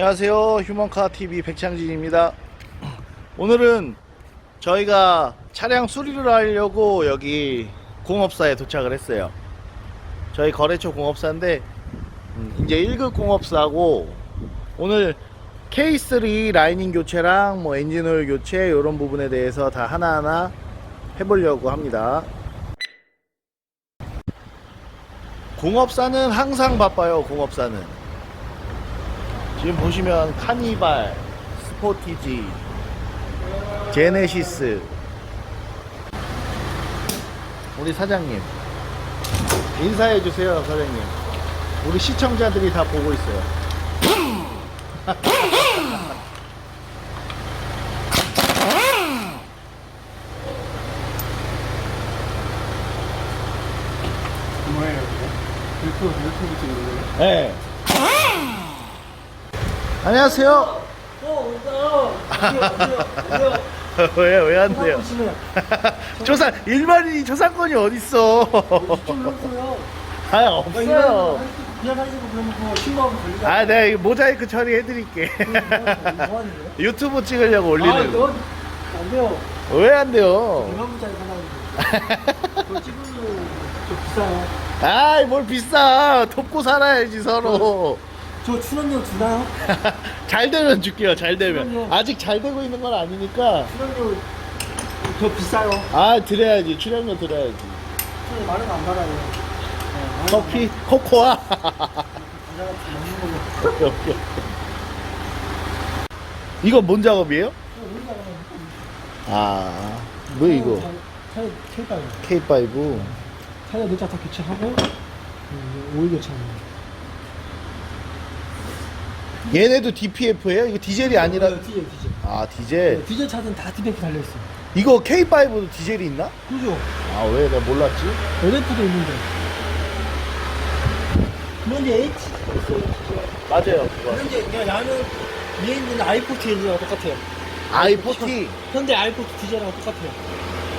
안녕하세요. 휴먼카 TV 백창진입니다. 오늘은 저희가 차량 수리를 하려고 여기 공업사에 도착을 했어요. 저희 거래처 공업사인데 음, 이제 1급 공업사고 오늘 K3 라이닝 교체랑 뭐 엔진오일 교체 이런 부분에 대해서 다 하나하나 해보려고 합니다. 공업사는 항상 바빠요. 공업사는. 지금 보시면 카니발, 스포티지, 제네시스. 우리 사장님. 인사해 주세요, 사장님. 우리 시청자들이 다 보고 있어요. 뭐예요? 유튜브 유튜브 찍는 거예요? 네. 안녕하세요. 어, 안녕하세요. 왜, 왜안 돼요? 조상, 일반인이 조상권이 어딨어. 아, 없어요. 걸리잖아. 아, 내가 이거 모자이크 처리해드릴게. 뭐 하는 거예요? 유튜브 찍으려고 아, 올리는. 넌안 돼요. 왜 안 돼요? 얼마 문자에 사놨는데. 그거 찍으면 좀 비싸요. 아이, 뭘 비싸. 돕고 살아야지, 서로. 저 출연료 주나요? 잘 되면 줄게요, 잘 되면. 아직 잘 되고 있는 건 아니니까. 출연료 더 비싸요. 아, 드려야지. 출연료 드려야지. 출연료 많은 안 받아요. 네, 커피, 코코아. 부자같이 먹는 걸로. 오케이, 오케이. 이건 뭔 작업이에요? 아, 뭐 이거? 타이어 타이어 K5. 타이어 내자 다 교체하고 음, 오일 교체하는 거. 얘네도 DPF예요? 이거 디젤이 아니라 네, 디젤 디젤. 아 디젤. 네, 디젤 차든 다 DPF 달려 있어. 이거 K5도 디젤이 있나? 그죠? 아 왜 내가 몰랐지? LF도 있는데. 그런데 H 맞아요 그거. 그런데 그냥 나는 위에 있는 i40 엔진하고 똑같아요. i40. 현대 i40 디젤하고 똑같아요.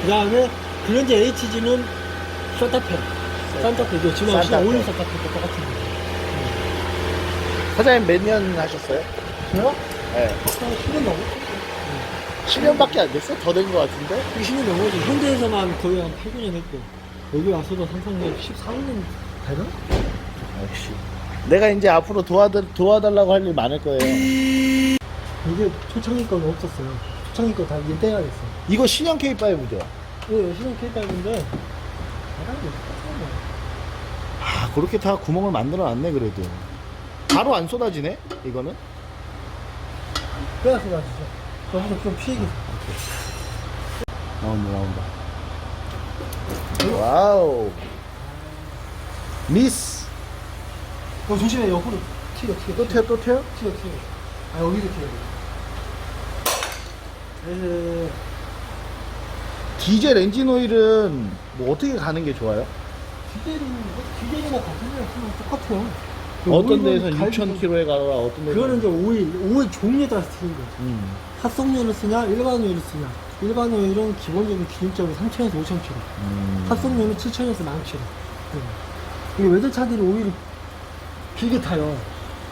그 다음에 그런데 HG는 션타페. 산타페. 이거 지금 산타페. 오일 산타페 똑같은 거. 사장님 몇 년 하셨어요? 저요? 네. 한 10년 넘어? 10년밖에 안 됐어? 더된 것 같은데? 10년 넘어지. 현대에서만 거의 한 8, 9년 했고. 여기 와서도 상상력 14년 되나? 역시. 내가 이제 앞으로 도와달, 도와달라고 할 일 많을 거예요. 이게 초창기 거는 없었어요. 초창기 거다 인대가 됐어. 이거 신형 K5죠? 예, 신형 K5인데, 나랑 똑같은 아 그렇게 다 구멍을 만들어 놨네 그래도. 바로 안 쏟아지네 이거는? 빼앗어 가지죠. 저기서 좀 피해기. 나온다 나온다. 와우. 미스. 어, 조심해, 옆으로 튀어, 튀어. 또 튀어 또 튀어? 튀어, 튀어. 아, 여기도 튀어. 에 디젤 엔진 오일은 뭐 어떻게 가는 게 좋아요? 디젤은, 뭐, 디젤이나 같은 쓰면 똑같아요. 어떤 데에서 오일은 갈비도- 6,000km에 가라 어떤 데서 그거는 이제 오일, 오일 종류에 따라서 틀린 거예요. 음. 합성료를 쓰냐, 일반 오일을 쓰냐. 일반 오일은 기본적으로 기준적으로 3,000에서 5,000km. 음. 합성료는 7,000에서 10,000km. 이 외제차들이 오일을 길게 타요.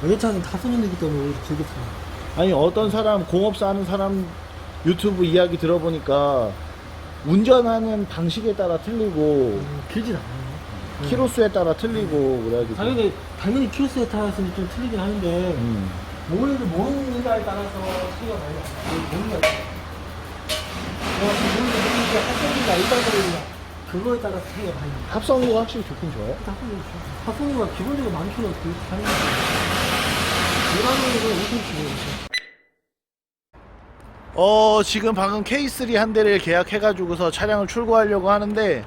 외제차는 다소년이기 때문에 오일을 길게 타요. 아니 어떤 사람 공업사 하는 사람 유튜브 이야기 들어보니까 운전하는 방식에 따라 틀리고 음, 길진 않아요. 키로수에 따라 틀리고 그래가지고 당연히, 당연히 키로수에 따라서는 좀 틀리긴 하는데, 음. 오일을 모르는가에 따라서 차이가 많이 나요. 모르는 거야. 내가 지금 모르는 게 합성기가 일반 오일이냐. 그거에 따라서 차이가 많이 나요. 합성유가 확실히 좋긴 좋아요 합성료가 기본적으로 많기는 그렇게 하는 거예요. 일반 오일은 5cm예요. 어 지금 방금 K3 한 대를 계약해가지고서 차량을 출고하려고 하는데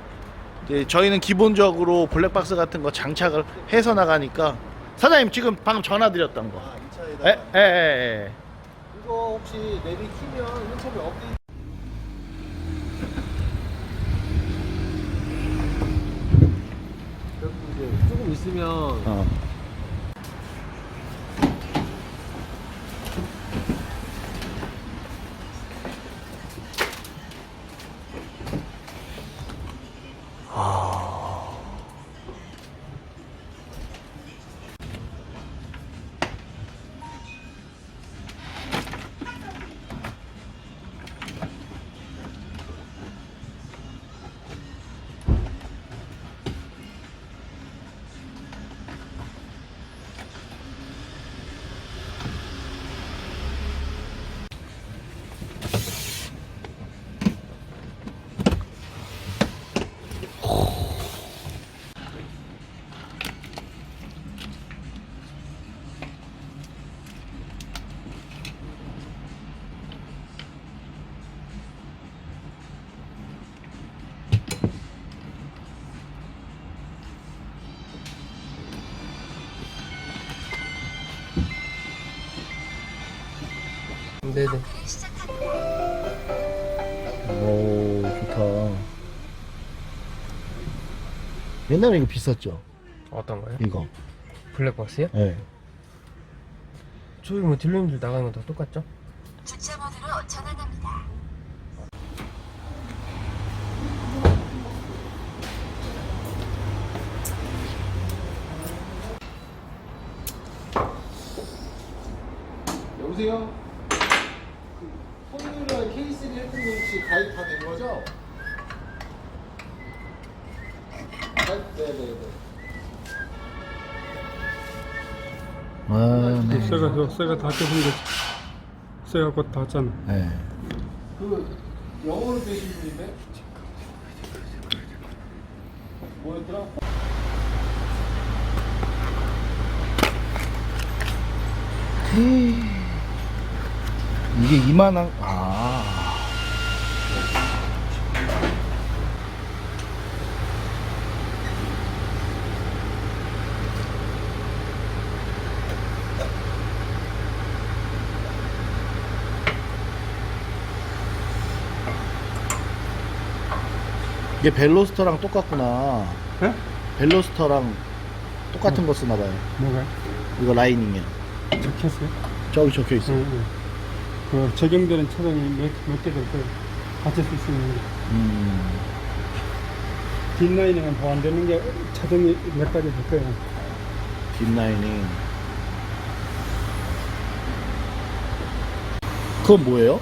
저희는 기본적으로 블랙박스 같은 거 장착을 해서 나가니까 사장님 지금 방금 전화 드렸던 거 아, 이 차에다가. 에에에 이거 혹시 내비 키면 1차에 업데이트 이제 조금 있으면 어. 네네. 오 좋다. 옛날에 이거 비쌌죠? 어떤 거요? 이거. 블랙박스요? 네. 저희 뭐 딜러님들 나가는 건 다 똑같죠? 주차 모드로 전환합니다. 여보세요? 그 손님이랑 K3 헬프님 혹시 가입 다 된 거죠? 가입? 네네네. 아, 네. 저 새가 다 떼는 거지. 새가 곧 닿잖아. 네. 그 영어로 되신 분인데? 뭐였더라? 이게 이만한 아. 이게 벨로스터랑 똑같구나. 예? 벨로스터랑 똑같은 거 쓰나 봐요. 뭐가 이거 라이닝이요. 적혔어요? 저기 적혀 있어. 요 응, 응. 그 적용되는 차량이 거예요. 같이 쓸수 게. 음. 뒷라인에는 보완되는 게 차종이 몇 가지 될 거예요. 뒷라이닝. 그건 뭐예요?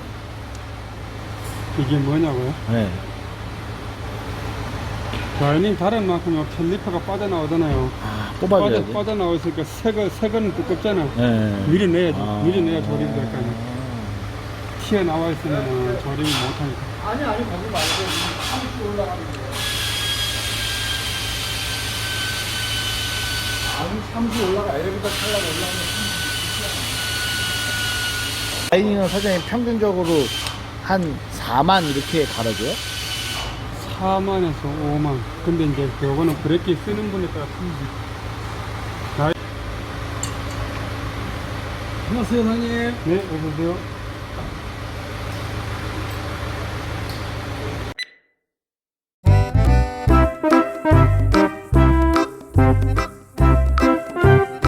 이게 뭐냐고요? 네. 라이닝 다른 만큼 캘리퍼가 빠져나오잖아요. 아, 뽑아줘야 빠져, 돼. 빠져 나오니까 새거 새거는 두껍잖아. 네. 밀어내야지. 아. 밀어내야 조립이 될 거 아니야. 튀어나와 있으면 조립을 못하니까. 아니 아니 거기 말고 30 올라가는 거. 아니 30 올라가 엘리베이터 타려고 올라가면 라이닝은 사장님 평균적으로 한 4만 이렇게 갈아줘요? 4만에서 5만. 근데 이제 그거는 브레이크 쓰는 분에 따라 틀리지. 안녕하세요 사장님. 네, 어서오세요.